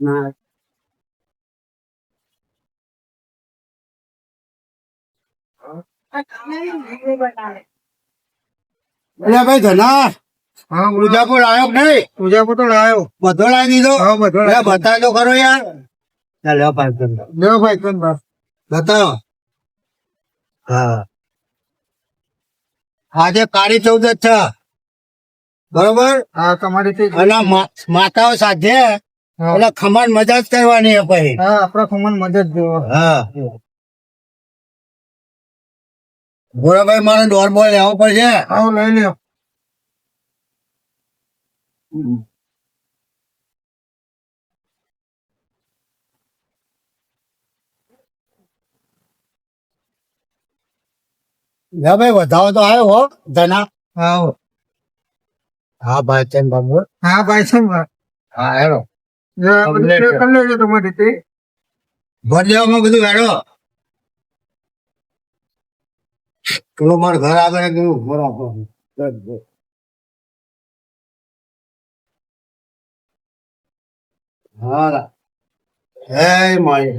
ના અલ્યા ભાઈ ધના હા ઉજાપુર આવ્યો નહીં? પૂજા તો લાવ્યો બધો લાવી દીધો? હા બધો અલ્યા દો ખરો યાર. ચાલ લ્યો પાંચ પંદર. લ્યો ભાઈ કેમ બતાવો. હા. આજે કાળી ચૌદશ છે. બરોબર? હા તમારી અને માતાઓ સાથે એટલે ખમણ મજા જ કરવાની પછી. હા, આપડે ખમણ મદદ જોવો. હા. ભોળાભાઈ મારે દોર બોલ લેવો પડશે? આવો લઈ લ્યો. ભાઈ વધાવો તો આવ્યો હો ધના. આવો. હા ભાઈ ચંદ બાબુ હા ભાઈ છે હા હેલો. તમારી તે ભર દેવામાં બધું હેરો પેલું મારું ઘર આગળ ગયું ઘર આપવાનું. હા હે માય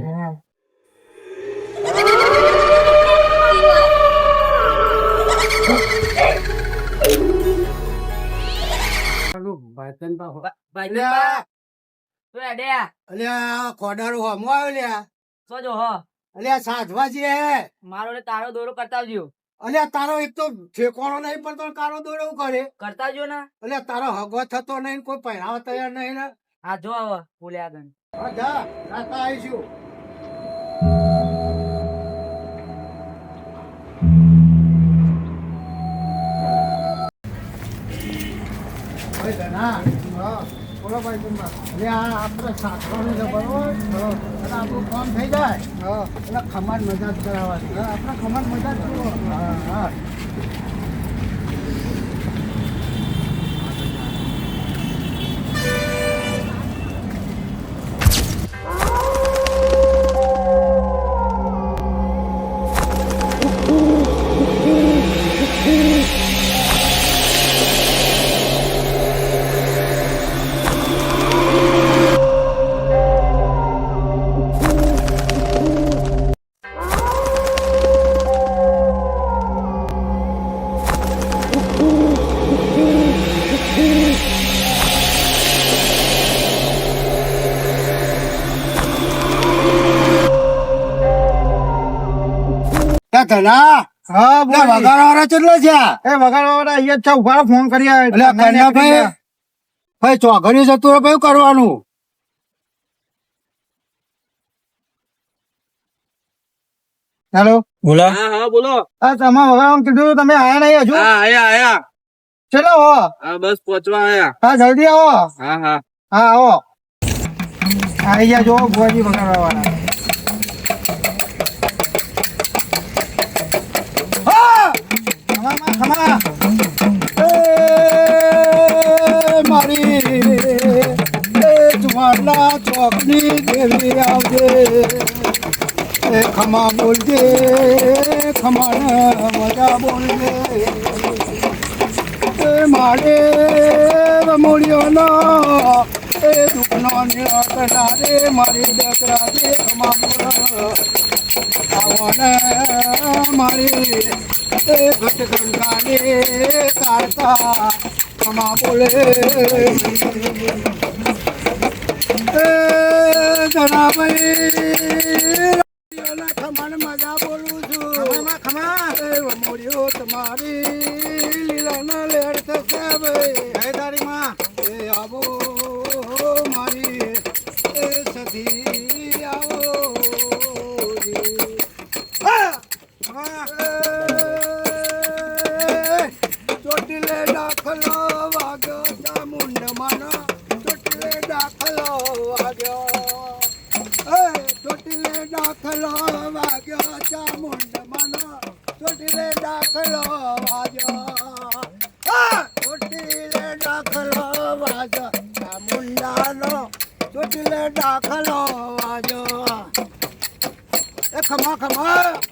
અલ્યા! ખોડારું હમું આવ્યો લ્યા શું જો હો? અલ્યા સાધવા છે મારો ને તારો દોરો કરતા આવજો. અલ્યા તારો એક તો ઠેકોણો નહીં પણ તો કારો દોડો કરે? કરતા આવજો ને. અલ્યા તારો હગો થતો નહીં કોઈ પહેરાવા તૈયાર નહીં ને? હા જો હવે બોલ્યા આગળ. હા જા રાતા આવીશું. મજા જ કરાવવાની આપણે આપણા ખમણ જ કરવો હા હા. હા બોલ. વગાડવાળા કેટલો છે એ વગાડવા અહીંયા છે ઊભા ફોન કરી આવે એટલે કન્યા ભાઈ ભાઈ ચોઘડી જતું રહે ભાઈ કરવાનું? હેલો? બોલો. હા હા બોલો. આ તમે વગાડવાનું કીધું તમે આયા નહીં હજુ? હા આયા આયા. ચલો હો. હા બસ પહોંચવા આયા. હા જલ્દી આવો. હા હા. હા આવો. આવી ગયા જો ભુવાજી વગાડવા ચોકની દેવી આવજે એ ખમા બોલજે ખમા મજા બોલજે એ મારે રમોડીઓનો એ દુઃખનો નિરાકરા રે મારી દસરા જે ખમા બોલ આવને મારી એ ઘટઘંટાને કાઢતા ખમા બોલે ખમણ મજા બોલું છું ખમા, ખમા. એ તમારી લીલાના લેર થશે ભાઈ હૈદારીમાં. એ આવો દાખલો વાગ્યો ચામુંડ માનો ચોટીલે દાખલો વાગ્યો! ચોટીલે દાખલો વાગ્યો ચામુંડાનો ચોટીલે દાખલો વાગ્યો. એ ખમા ખમા.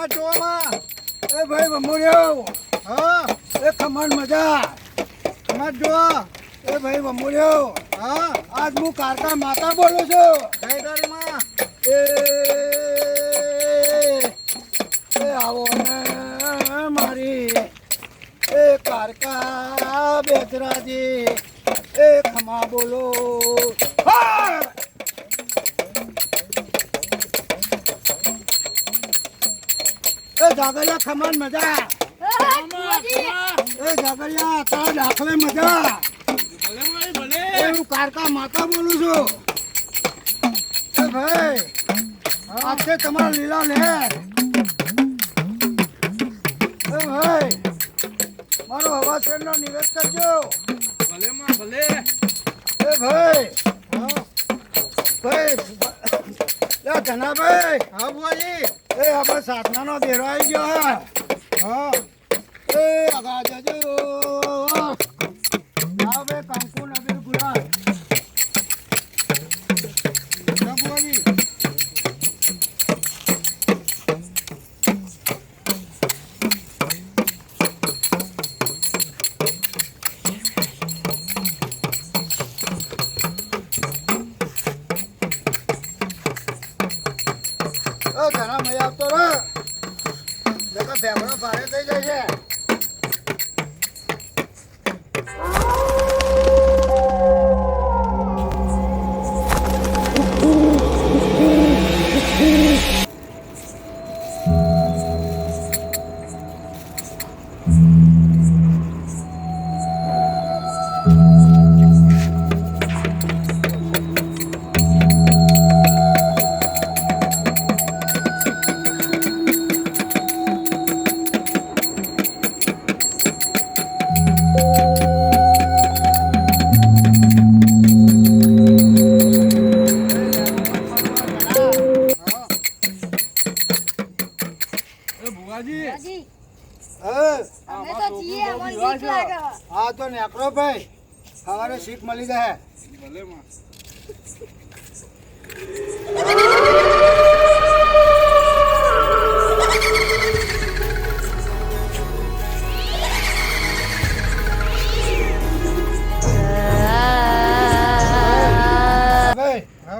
હા જોવામાં. એ ભાઈ બમુર્યો હા, એ ખમાન મજા. ખમા જોવા એ ભાઈ બમુર્યો હા, આજ હું કારકા માતા બોલું છું. જય તારીમાં એ આવો ને મારી. એ કારકા બેચરાજી એ ખમા બોલો. હા! એ જાગરિયા ખમાન મજા. એ જાગરિયા, તારા દાખલે મજા. એ હું કારકા માતા બોલું છું. એ ભાઈ, આજે તમારા લીલા લે એ ભાઈ, મારો અવાજ શેરનો નિવેદ કરજો. ભલે માં ભલે એ ભાઈ ભાઈ ધનાભાઈ, હા, બુઆજી. એ આપણે સાધનાનો દેરો આવી ગયો હા. હા. એ આગા જજો ભેગડો ભારે થઈ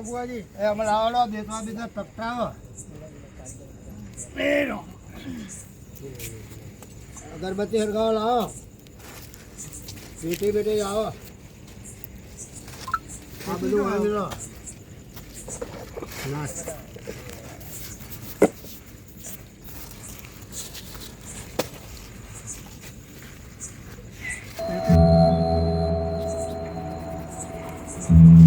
હા બુઆજી એ હમણાં આવડો બેસવા બીજા તકતાવો એનો. અગરબત્તી હરગાવો લાવો. બેટી બેટી આવો આ બધું વાંચી લો નાસ એ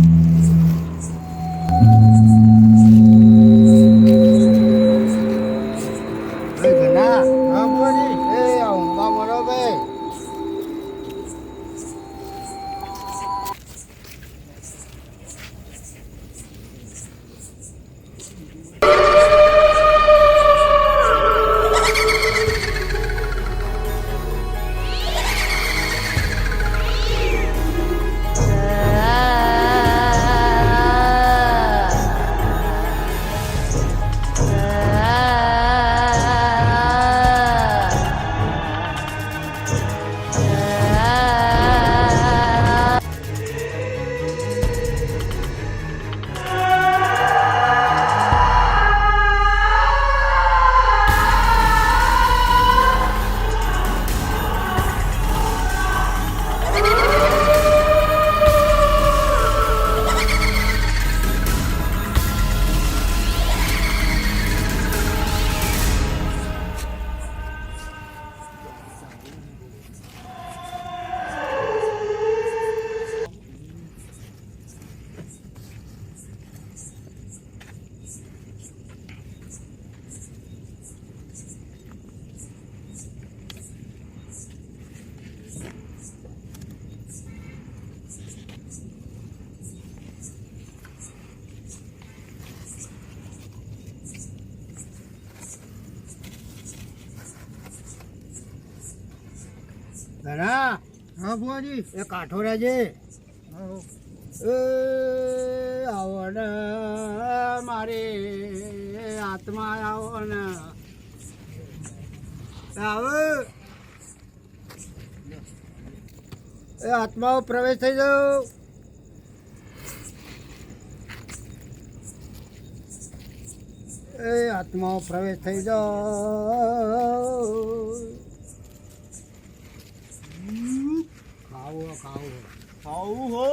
હા બુઆજી એ કાઠો રહેજે. એ આવો ને મારી આત્મા આવો ને આવો. એ આત્માઓ પ્રવેશ થઈ જાઓ. એ આત્માઓ પ્રવેશ થઈ જાઓ. ખાવો હો ખાવું હો.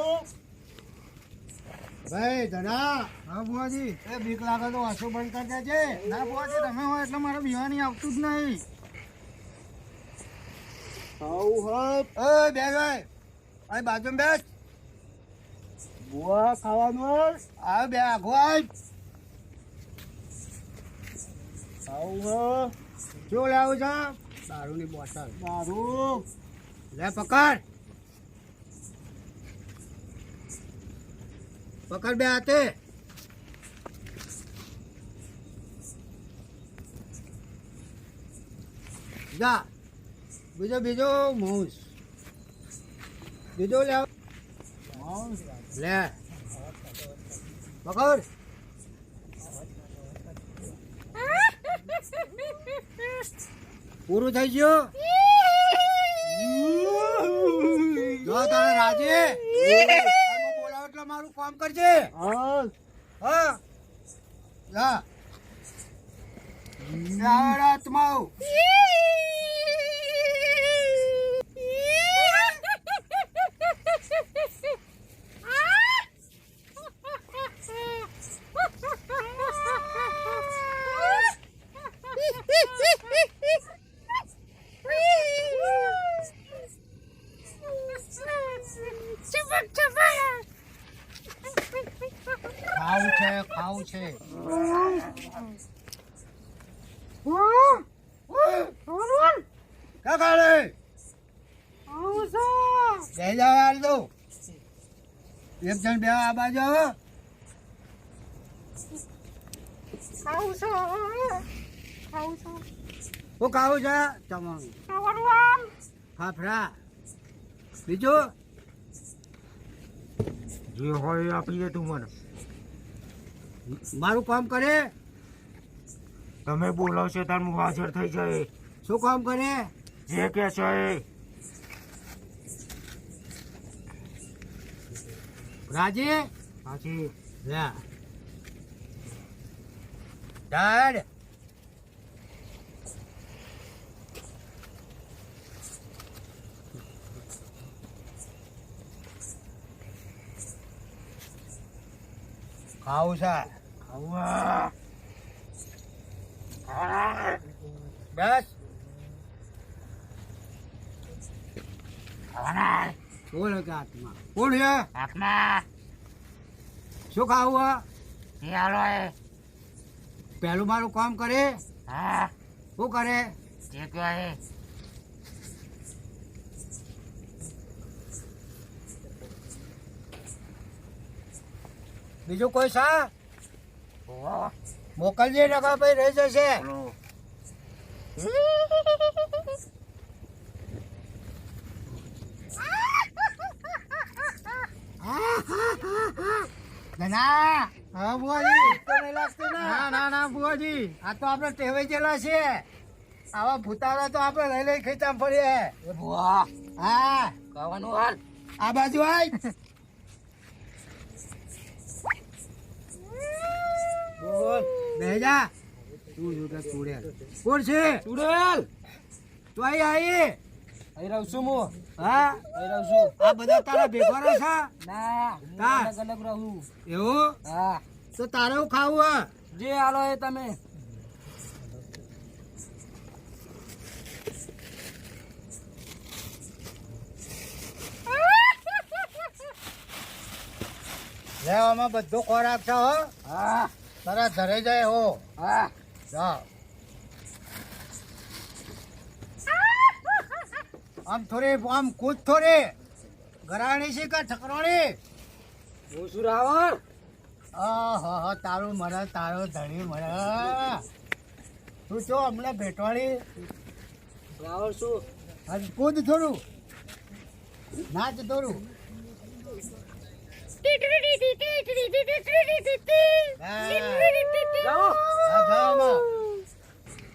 ભાઈ દાદા હા બુઆજી. એ બીક લાગે તો વાંચો બંધ કરી દેજે. ના બુઆજી તમે હોય એટલે મારે બીવાની આવતું જ નહીં. ખાવું હો? એ બે ભાઈ. અહીં બાજુ બેસ. બુઆ ખાવાનું આ બે આઘો આવ ખાવું હો? જો લાવું છે દારૂની બોટલ. દારૂ લે પકડ. પકડ બે હાથે. જા. બીજો બીજો, માઉસ. બીજો લે લે. પકડ. પૂરું થઈ ગયું? જો, તારે રાજી હું બોલાવ એટલે મારું કામ કરજે. હા હા. જા. આવડ ખાવું છે ખાવું છે. કાકાળે બે એક જણ બે આ બાજુ આવો. હું ખાવું છે? તમારું ફાફડા. બીજું? જે હોય એ આપી તું મને. મારું કામ કરે. તમે બોલાવશો તાર હું હાજર થઈ જાય. શું કામ કરે? જે કે છો એ. રાજી? હાજી લે ડેડ ખાવું છે. બસ. ખાવાના કે હાથમાં. કોણ છે હાથમાં. શું ખાવું? એ હાલો એ. પહેલું મારું કામ કરે. હા. શું કરે? જે કહે બીજું કોઈ સા મોકલજે નકા ભાઈ રહી જશે. ના હા બુઆજી તો નહીં લાગતું ને ના ના ના બુઆજી આ તો આપણે ટેવાઈ ગયેલા છે. આવા ભૂતાળા તો આપણે લઈ લઈ ખેંચા ફરીએ હા. હાલ. આ બાજુ આય. બોલ બેજા તું કોણ છે? ચુડેલ. તું આઈ આઈ અહીં રહું છું હું. હા? અહીં રહું છું. આ બધા તારા ભેગા રહે છે? ના. અલગ અલગ રહું. એવું? હા. તો તારે ખાવું હા? જે હાલો એ તમે. લેવામાં બધો ખોરાક છે હો. હા. તારા ઘરે જાય હો. હા. જા. આમ થોડી આમ કૂદ થોડી. ગરાણી છે કે ઠકરાણી? હું શું રાવણ. હા તારું મળે તારો ધણી મળે. તું છો હમણાં ભેટવાળી. રાવણ શું? કૂદ થોડું. નાચ થોડું.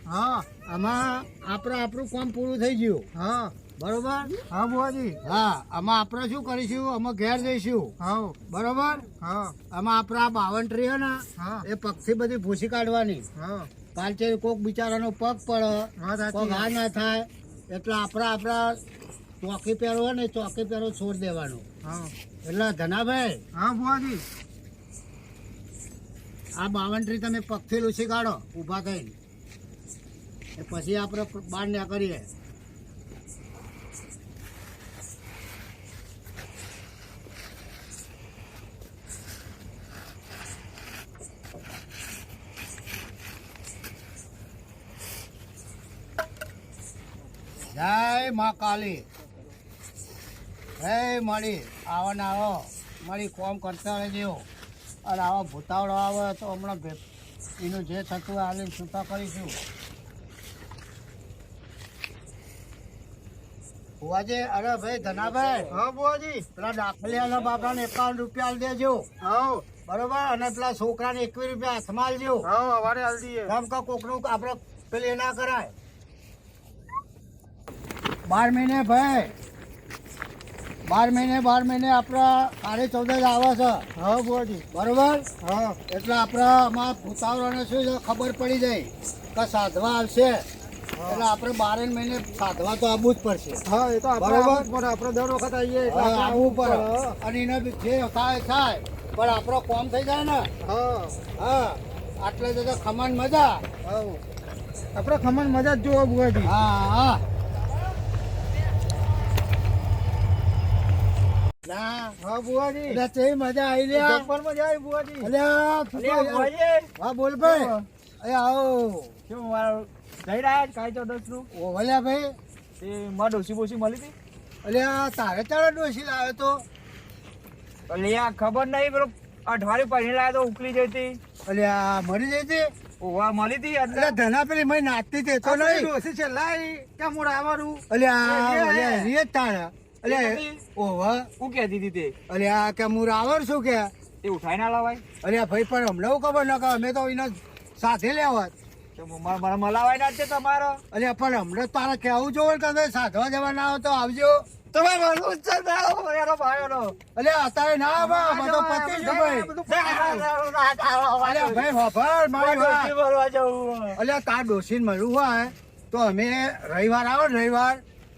હા, આમાં. આપણે આપણું કામ પૂરું થઈ ગયું હા બરોબર હા બુવાજી હા આમાં આપણે શું કરીશું અમે ઘેર જઈશું હા બરોબર હા આમાં આપણે આ બાવન ને હા એ પગથી બધી ભૂસી કાઢવાની હા પાલચે કોક બિચારાનો પગ પડે પગ સાચી ના થાય એટલે આપણે આપણા ચોકી પહેરો ને ચોકી પહેરો છોડ દેવાનો હા એટલે ધનાભાઈ હા બુવાજી આ બાવન્ટ્રી તમે પગથી લૂસી કાઢો ઊભા થઈને. એ પછી આપણે બહાર ન્યા કરીએ જય મા કાલી. હે મળી. આવો ને આવો. મળી કોમ કરતા રહેજો. અને આવા ભૂતાવડો આવે તો હમણાં એનું જે થતું હાલીને છૂટા કરીશું. બુવાજી અરે ભાઈ ધનાભાઈ. હા બુવાજી પેલા દાખલિયાના બાપાને એકાવન રૂપિયા દેજો. હા. બરોબર? અને પેલા છોકરાને એકવીસ રૂપિયા હાથમાં આલજો હા અવારે હાલ દઈએ. કેમ કે કોકનું આપણે પેલી ના કરાય. બાર મહિને ભાઈ. બાર મહિને બાર મહિને આપણા સાડી ચૌદ જ આવે છે. હા. બોલજી બરોબર? હા. એટલે આપણા આમાં ભૂતાવરાને શું છે? ખબર પડી જાય કે સાધવા આવશે. એટલે આપણે બારે મહિને સાધવા તો આવવું જ પડશે. હા એ તો બરોબર. આપણે દર વખત આવીએ આવવું પડે. અને એને બી જે થાય થાય. પણ આપણો કોમ થઈ જાય ને? હા. હા. આટલે તો ખમણ મજા. આપણે ખમણ મજા જ જોવા બુવાજી. હા હા. ના હા બુવાજી. એટલે તે મજા આવી લ્યા. જબ્બર મજા આવી બુવાજી. અલ્યા. હા બોલ ભાઈ. અરે આવો. શું મારું જઈ રહ્યા કાંઈ ચૌદસનું ઓ ભલ્યા ભાઈ. એ માં ડોસી બોસી મળી હતી? અલ્યા તારે ચાલો ડોસી લાવ્યો તો? અલ્યા ખબર નહીં પેલો અઠવાડિયું પહેરી લાવ્યા તો ઉકલી જઈ હતી. અલ્યા મરી જઈ હતી? ઓવા મળી હતી એટલે ધના પેલી મય નાચતી હતી તો નહીં ડોસી છે લાઈ ત્યાં મોડ આવવાનું? અલ્યા અલ્યા. જ તારા. નથી? ઓવા હું કહેતી હતી તે આ કે હું રાવણ છું કે એ ઉઠાઈ ના લાવાય અરે ભાઈ પણ હમણાં ખબર ન કે અમે તો એને સાથે લેવા તો મારા મારા મલાવાય ના છે તમારો અરે પણ હમણાં તારા કહેવું જોવે તમે સાધવા જવા ના હો તો આવજો તમે મારું ઉચ્ચાર ના આવો એનો ભાઈઓનો અલ્યા અત્યારે ના આવે પતી ગયું ભાઈ હોભળ મારી વાત ભરવા તાર ડોસીને મળવું હોય તો અમે રવિવાર આવો રવિવાર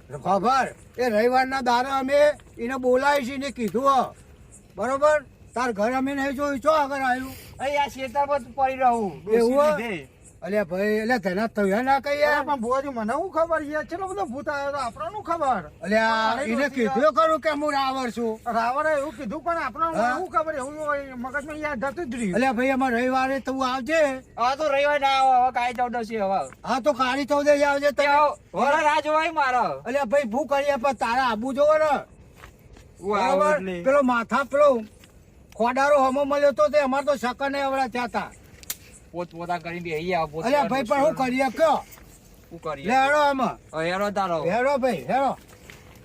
ખબર? એ રવિવારના દારે અમે એને બોલાવી છે ને કીધું બરોબર? તાર ઘર અમે નહીં જોયું છો આગળ આવ્યું? અહીં આ જ પડી રહું. એવું. અલ્યા ભાઈ એટલે તેના તૈયાર ના કહીએ? પણ ભુવાજી મને શું ખબર છે? ચલો બધો ભૂત આવ્યો તો આપણો શું ખબર? અલ્યા એને કીધું ખરું કે હું રાવણ છું. રાવણે એવું કીધું પણ આપણો હા? શું ખબર? એવું મગજમાં યાદ જતું જ રહ્યું. અલ્યા ભાઈ અમારે રવિવારે તું આવજે. હા તો રવિવાર ના આવો હવે કાળી ચૌદશી હવે. હા તો કાળી ચૌદશી આવજે તો. વરા રાહ જોવાય મારો. અલ્યા ભાઈ ભૂખ કરીએ પણ તારા આબુ જોવો ને. હું બરોબર. પેલો માથા પેલો ખોડારો હમો મળ્યો તો તે અમારે તો શકર નહીં આવડા થયા હતા પોત પોતા કરીને બેહી આવો પોત અલ્યા ભાઈ પણ હું કરીએ કયો હું કરીએ હેરો આમાં. હેરો તારો. હેરો ભાઈ હેરો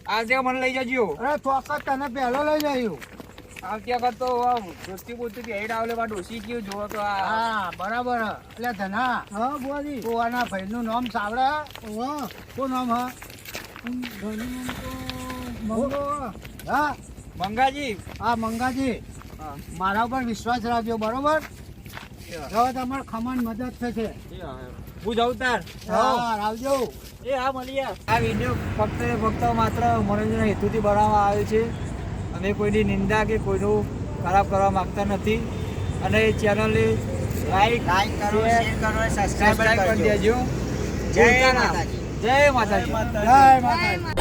આજે મને લઈ જજો. અરે ચોક્કસ તને પહેલો લઈ જયું આવતી વખત તો દોસ્તી બોસ્તી કે હેડ આવલે બા ડોસી ગયું જોવો તો આ. હા બરાબર. હ. એટલે ધના હા બોલી. તું આના ભાઈનું નામ સાંભળે? હા. શું નામ હા? મંગો. હા? મંગાજી. હા મંગાજી. હા. મારા ઉપર વિશ્વાસ રાખજો બરોબર? હવે તમારે ખમણ મદદ થશે. હું જાઉં તાર. આવજો. એ હા મળીએ આ વીડિયો ફક્ત ફક્ત માત્ર મનોરંજન હેતુથી બનાવવામાં આવ્યો છે. અમે કોઈની નિંદા કે કોઈનું ખરાબ કરવા માંગતા નથી. અને એ ચેનલને લાઈક લાઈક કરો શેર, કરો સબસ્ક્રાઇબ કરી દેજો. જય ના. માતાજી. જય માતાજી. જય માતાજી.